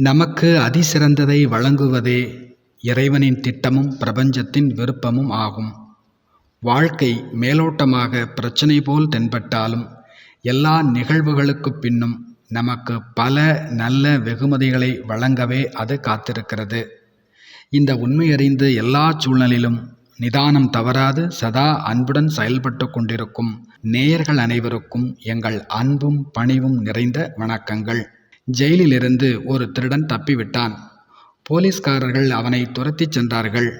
நமக்கு அதிசிறந்ததை வழங்குவதே இறைவனின் திட்டமும் பிரபஞ்சத்தின் விருப்பமும் ஆகும். வாழ்க்கை மேலோட்டமாக பிரச்சினை போல் தென்பட்டாலும் எல்லா நிகழ்வுகளுக்குப் பின்னும் நமக்கு பல நல்ல வெகுமதிகளை வழங்கவே அது காத்திருக்கிறது. இந்த உண்மையறிந்து எல்லா சூழ்நிலையிலும் நிதானம் தவறாது சதா அன்புடன் செயல்பட்டு கொண்டிருக்கும் நேயர்கள் அனைவருக்கும் எங்கள் அன்பும் பணிவும் நிறைந்த வணக்கங்கள். ஜெயிலிலிருந்து ஒரு திருடன் தப்பிவிட்டான். போலீஸ்காரர்கள் அவனை துரத்திச் சென்றார்கள்.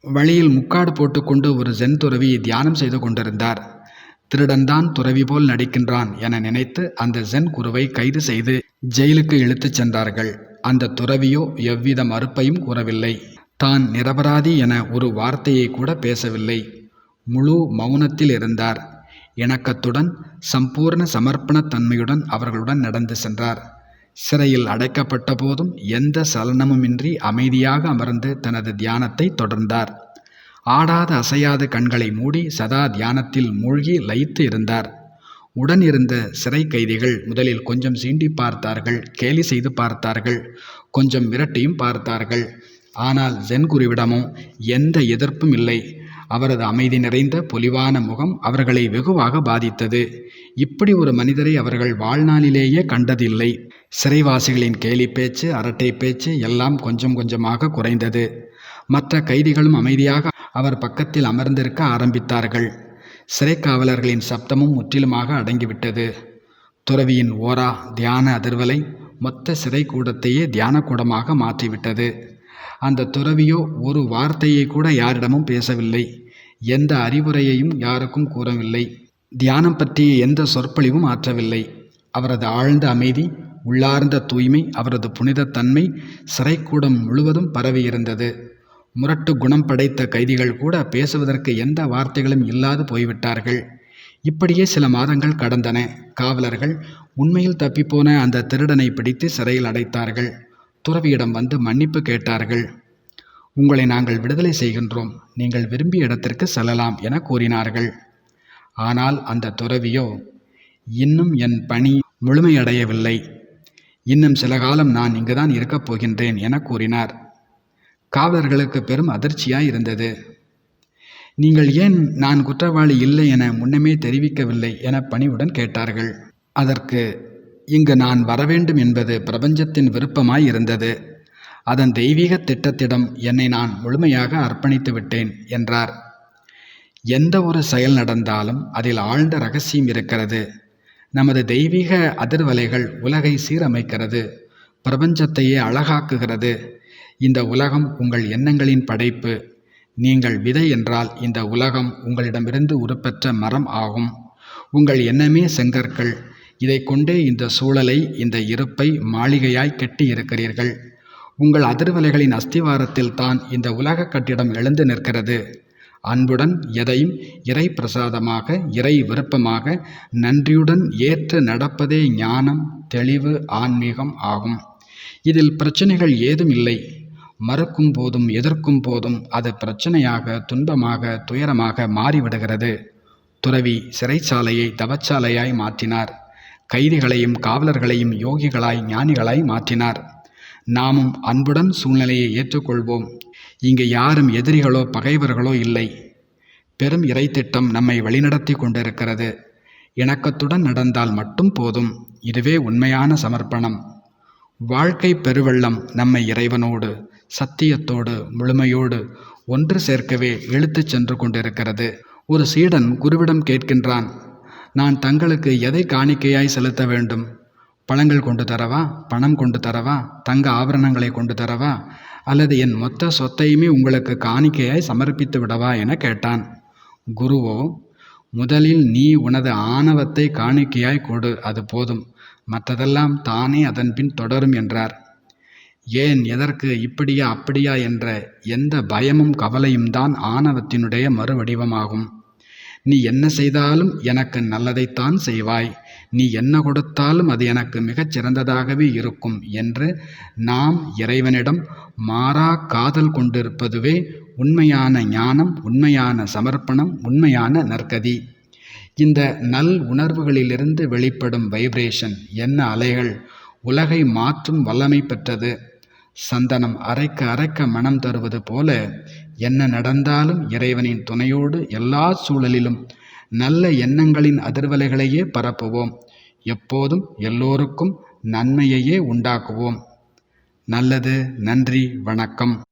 வழியில் முக்காடு போட்டுக்கொண்டு ஒரு ஜென் துறவி தியானம் செய்து கொண்டிருந்தார். திருடன்தான் துறவி போல் நடிக்கின்றான் என நினைத்து அந்த ஜென் குருவை கைது செய்து ஜெயிலுக்கு இழுத்துச் சென்றார்கள். அந்த துறவியோ எவ்வித மறுப்பையும் கூறவில்லை. தான் நிரபராதி என ஒரு வார்த்தையை கூட பேசவில்லை. முழு மௌனத்தில் இருந்தார். இணக்கத்துடன் சம்பூர்ண சமர்ப்பணத் தன்மையுடன் அவர்களுடன் நடந்து சென்றார். சிறையில் அடைக்கப்பட்ட போதும் எந்த சலனமுமின்றி அமைதியாக அமர்ந்து தனது தியானத்தை தொடர்ந்தார். ஆடாத அசையாத கண்களை மூடி சதா தியானத்தில் மூழ்கி லயித்து இருந்தார். உடன் இருந்த சிறை கைதிகள் முதலில் கொஞ்சம் சீண்டிப் பார்த்தார்கள் கேலி செய்து பார்த்தார்கள் கொஞ்சம் மிரட்டியும் பார்த்தார்கள். ஆனால் ஜென் குருவிடமோ எந்த எதிர்ப்பும் இல்லை. அவரது அமைதி நிறைந்த பொலிவான முகம் அவர்களை வெகுவாக பாதித்தது. இப்படி ஒரு மனிதரை அவர்கள் வாழ்நாளிலேயே கண்டதில்லை. சிறைவாசிகளின் கேலி பேச்சு அரட்டை பேச்சு எல்லாம் கொஞ்சம் கொஞ்சமாக குறைந்தது. மற்ற கைதிகளும் அமைதியாக அவர் பக்கத்தில் அமர்ந்திருக்க ஆரம்பித்தார்கள். சிறைக்காவலர்களின் சப்தமும் முற்றிலுமாக அடங்கிவிட்டது. துறவியின் ஓரா தியான அதிர்வலை மொத்த சிறை கூடத்தையே தியானக்கூடமாக மாற்றிவிட்டது. அந்த துறவியோ ஒரு வார்த்தையை கூட யாரிடமும் பேசவில்லை. எந்த அறிவுரையையும் யாருக்கும் கூறவில்லை. தியானம் பற்றிய எந்த சொற்பொழிவும் ஆற்றவில்லை. அவரது ஆழ்ந்த அமைதி உள்ளார்ந்த தூய்மை அவரது புனிதத்தன்மை சிறைக்கூடம் முழுவதும் பரவியிருந்தது. முரட்டு குணம் படைத்த கைதிகள் கூட பேசுவதற்கு எந்த வார்த்தைகளும் இல்லாது போய்விட்டார்கள். இப்படியே சில மாதங்கள் கடந்தன. காவலர்கள் உண்மையில் தப்பிப்போன அந்த திருடனைப் பிடித்து சிறையில் அடைத்தார்கள். துறவியிடம் வந்து மன்னிப்பு கேட்டார்கள். உங்களை நாங்கள் விடுதலை செய்கின்றோம். நீங்கள் விரும்பிய இடத்திற்கு செல்லலாம் என கூறினார்கள். ஆனால் அந்த துறவியோ இன்னும் என் பணி முழுமையடையவில்லை. இன்னும் சில காலம் நான் இங்குதான் இருக்கப் போகின்றேன் என கூறினார். காவலர்களுக்கு பெரும் அதிர்ச்சியாய் இருந்தது. நீங்கள் ஏன் நான் குற்றவாளி இல்லை என முன்னமே தெரிவிக்கவில்லை என பணிவுடன் கேட்டார்கள். அதற்கு இங்கு நான் வரவேண்டும் என்பது பிரபஞ்சத்தின் விருப்பமாய் இருந்தது. அதன் தெய்வீகத் திட்டத்திடம் என்னை நான் முழுமையாக அர்ப்பணித்து விட்டேன் என்றார். எந்த ஒரு செயல் நடந்தாலும் அதில் ஆழ்ந்த ரகசியம் இருக்கிறது. நமது தெய்வீக அதிர்வலைகள் உலகை சீரமைக்கிறது. பிரபஞ்சத்தையே அழகாக்குகிறது. இந்த உலகம் உங்கள் எண்ணங்களின் படைப்பு. நீங்கள் விதை என்றால் இந்த உலகம் உங்களிடமிருந்து உருப்பெற்ற மரம் ஆகும். உங்கள் எண்ணமே செங்கற்கள். இதை கொண்டே இந்த சூழலை இந்த இருப்பை மாளிகையாய் கட்டியிருக்கிறீர்கள். உங்கள் அதிர்வலைகளின் அஸ்திவாரத்தில் தான் இந்த உலகக் கட்டிடம் எழுந்து நிற்கிறது. அன்புடன் எதையும் இறை பிரசாதமாக இறை விருப்பமாக நன்றியுடன் ஏற்று நடப்பதே ஞானம் தெளிவு ஆன்மீகம் ஆகும். இதில் பிரச்சனைகள் ஏதும் இல்லை. மறுக்கும் போதும் எதிர்க்கும் போதும் அது பிரச்சனையாக துன்பமாக துயரமாக மாறிவிடுகிறது. துறவி சிறைச்சாலையை தவச்சாலையாய் மாற்றினார். கைதிகளையும் காவலர்களையும் யோகிகளாய் ஞானிகளாய் மாற்றினார். நாமும் அன்புடன் சூழ்நிலையை ஏற்றுக்கொள்வோம். இங்கே யாரும் எதிரிகளோ பகைவர்களோ இல்லை. பெரும் இறைத்திட்டம் நம்மை வழிநடத்திக் கொண்டிருக்கிறது. இணக்கத்துடன் நடந்தால் மட்டும் போதும். இதுவே உண்மையான சமர்ப்பணம். வாழ்க்கை பெருவெள்ளம் நம்மை இறைவனோடு சத்தியத்தோடு முழுமையோடு ஒன்று சேர்க்கவே இழுத்துச் சென்று கொண்டிருக்கிறது. ஒரு சீடன் குருவிடம் கேட்கின்றான் நான் தங்களுக்கு எதை காணிக்கையாய் செலுத்த வேண்டும்? பழங்கள் கொண்டு தரவா? பணம் கொண்டு தரவா? தங்க ஆபரணங்களை கொண்டு தரவா? அல்லது என் மொத்த சொத்தையுமே உங்களுக்கு காணிக்கையாய் சமர்ப்பித்து விடவா என கேட்டான். குருவோ முதலில் நீ உனது ஆணவத்தை காணிக்கையாய் கொடு அது போதும். மற்றதெல்லாம் தானே அதன்பின் தொடரும் என்றார். ஏன் எதற்கு இப்படியா அப்படியா என்ற எந்த பயமும் கவலையும் தான் ஆணவத்தினுடைய மறுவடிவமாகும். நீ என்ன செய்தாலும் எனக்கு நல்லதைத்தான் செய்வாய். நீ என்ன கொடுத்தாலும் அது எனக்கு மிகச் சிறந்ததாகவே இருக்கும் என்று நாம் இறைவனிடம் மாறாக் காதல் கொண்டிருப்பதுவே உண்மையான ஞானம் உண்மையான சமர்ப்பணம் உண்மையான நற்கதி. இந்த நல் உணர்வுகளிலிருந்து வெளிப்படும் வைப்ரேஷன் என்ன அலைகள் உலகை மாற்றும் வல்லமை பெற்றது சந்தனம் அரைக்க அரைக்க மனம் தருவது போல என்ன நடந்தாலும் இறைவனின் துணையோடு எல்லா சூழலிலும் நல்ல எண்ணங்களின் அதிர்வலைகளையே பரப்புவோம். எப்போதும் எல்லோருக்கும் நன்மையையே உண்டாக்குவோம். நல்லது நன்றி வணக்கம்.